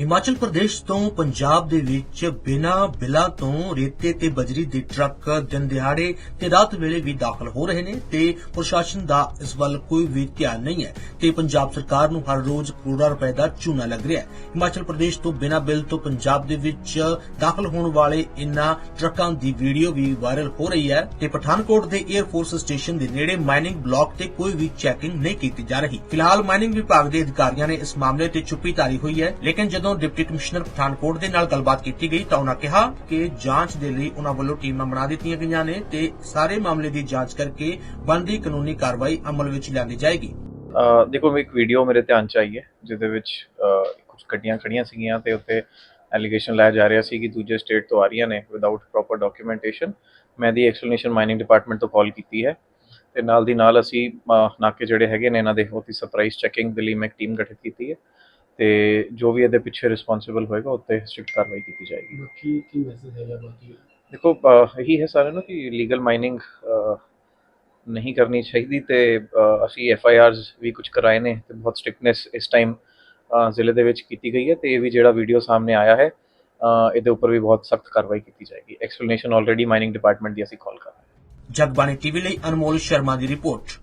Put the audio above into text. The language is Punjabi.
ਹਿਮਾਚਲ ਪ੍ਰਦੇਸ਼ ਤੋਂ ਪੰਜਾਬ ਦੇ ਵਿੱਚ ਬਿਨਾਂ ਬਿਲਾਂ ਤੋਂ ਰੇਤੇ ਤੇ ਬਜਰੀ ਦੇ ਟਰੱਕ ਦਿਨ ਦਿਹਾੜੇ ਤੇ ਰਾਤ ਵੇਲੇ ਵੀ ਦਾਖਲ ਹੋ ਰਹੇ ਨੇ ਤੇ ਪ੍ਰਸ਼ਾਸਨ ਦਾ ਇਸ ਵੱਲ ਕੋਈ ਵੀ ਧਿਆਨ ਨਹੀਂ ਹੈ ਤੇ ਪੰਜਾਬ ਸਰਕਾਰ ਨੂੰ ਹਰ ਰੋਜ਼ ਕਰੋੜਾਂ ਰੁਪਏ ਦਾ ਚੂਨਾ ਲੱਗ ਰਿਹਾ ਹੈ। ਹਿਮਾਚਲ ਪ੍ਰਦੇਸ਼ ਤੋਂ ਬਿਨਾਂ ਬਿੱਲ ਤੋਂ ਪੰਜਾਬ ਦੇ ਵਿੱਚ ਦਾਖਲ ਹੋਣ ਵਾਲੇ ਇਨ੍ਹਾਂ ਟਰੱਕਾਂ ਦੀ ਵੀਡੀਓ ਵੀ ਵਾਇਰਲ ਹੋ ਰਹੀ ਹੈ ਤੇ ਪਠਾਨਕੋਟ ਦੇ 에ਅਰ ਫੋਰਸ ਸਟੇਸ਼ਨ ਦੇ ਨੇੜੇ ਮਾਈਨਿੰਗ ਬਲਾਕ ਤੇ ਕੋਈ ਵੀ ਚੈਕਿੰਗ ਨਹੀਂ ਕੀਤੀ ਜਾ ਰਹੀ। ਫਿਲਹਾਲ ਮਾਈਨਿੰਗ ਵਿਭਾਗ ਦੇ ਅਧਿਕਾਰੀਆਂ ਨੇ ਇਸ ਮਾਮਲੇ ਤੇ ਚੁੱਪੀ ਧਾਰੀ ਹੋਈ ਹੈ, ਲੇਕਿਨ ਜਦੋਂ ਡਿਪਟੀ ਕਮਿਸ਼ਨਰ ਪਠਾਨਕੋਟ ਦੇ ਨਾਲ ਗੱਲਬਾਤ ਕੀਤੀ ਗਈ ਤਾਂ ਉਹਨਾਂ ਕਿਹਾ ਕਿ ਜਾਂਚ ਦੇ ਲਈ ਉਹਨਾਂ ਵੱਲੋਂ ਟੀਮਾਂ ਬਣਾ ਦਿੱਤੀਆਂ ਗਈਆਂ ਨੇ ਤੇ ਸਾਰੇ ਮਾਮਲੇ ਦੀ ਜਾਂਚ ਕਰਕੇ ਬਣਦੀ ਕਾਨੂੰਨੀ ਕਾਰਵਾਈ ਅਮਲ ਵਿੱਚ ਲਿਆਂਦੀ ਜਾਏਗੀ। ਦੇਖੋ ਇੱਕ ਵੀਡੀਓ ਮੇਰੇ ਧਿਆਨ ਚ ਆਈ ਹੈ, ਜਿਹਦੇ ਵਿੱਚ ਕੁਝ ਗੱਡੀਆਂ ਖੜੀਆਂ ਸੀਗੀਆਂ ਤੇ ਉੱਤੇ ਐਲੀਗੇਸ਼ਨ ਲਾਇਆ ਜਾ ਰਿਹਾ ਸੀ ਕਿ ਦੂਜੇ ਸਟੇਟ ਤੋਂ ਆ ਰਹੀਆਂ ਨੇ ਵਿਦਆਊਟ ਪ੍ਰੋਪਰ ਡਾਕੂਮੈਂਟੇਸ਼ਨ ਮੈਂ ਦੀ ਐਕਸਪਲੇਨੇਸ਼ਨ ਮਾਈਨਿੰਗ ਡਿਪਾਰਟਮੈਂਟ ਤੋਂ ਕਾਲ ਕੀਤੀ ਹੈ ਤੇ ਨਾਲ ਦੀ ਨਾਲ ਅਸੀਂ ਨਾਕੇ ਜਿਹੜੇ ਹੈਗੇ ਨੇ, ਇਹਨਾਂ ਦੇ ਉਹਦੀ ਸਰਪ੍ਰਾਈਜ਼ ਚੈਕਿੰਗ ਦੇ ਲਈ ਮੈਂ ਟੀਮ ਗਠਿਤ ਕੀਤੀ ਹੈ। ਤੇ ਜੋ ਵੀ ਇਹਦੇ ਪਿੱਛੇ ਰਿਸਪੌਂਸਿਬਲ ਹੋਏਗਾ ਉੱਤੇ ਸਟ੍ਰਿਕਟ ਕਾਰਵਾਈ ਕੀਤੀ ਜਾਏਗੀ। ਬਾਕੀ ਕੀ ਮੈਸੇਜ ਹੈਗਾ ਬਾਕੀ? ਦੇਖੋ ਇਹੀ ਹੈ ਸਾਰਿਆਂ ਨੂੰ ਕਿ ਲੀਗਲ ਮਾਈਨਿੰਗ ਨਹੀਂ ਕਰਨੀ ਚਾਹੀਦੀ ਤੇ ਅਸੀਂ ਐਫ ਆਈ ਆਰਸ ਵੀ ਕੁਝ ਕਰਾਏ ਨੇ ਤੇ ਬਹੁਤ ਸਟ੍ਰਿਕਨੈਸ ਇਸ ਟਾਈਮ ਜ਼ਿਲ੍ਹੇ ਦੇ ਵਿੱਚ ਕੀਤੀ ਗਈ ਹੈ ਤੇ ਇਹ ਵੀ ਜਿਹੜਾ ਵੀਡੀਓ ਸਾਹਮਣੇ ਆਇਆ ਹੈ ਇਹਦੇ ਉੱਪਰ ਵੀ ਬਹੁਤ ਸਖਤ ਕਾਰਵਾਈ ਕੀਤੀ ਜਾਏਗੀ। ਐਕਸਪਲੇਨੇਸ਼ਨ ਆਲਰੇਡੀ ਮਾਈਨਿੰਗ ਡਿਪਾਰਟਮੈਂਟ ਦੀ ਅਸੀਂ ਕਾਲ ਕਰ ਰਹੇ ਹਾਂ। ਜਗਬਾਣੀ ਟੀਵੀ ਲਈ ਅਨਮੋਲ ਸ਼ਰਮਾ ਦੀ ਰਿਪੋਰਟ।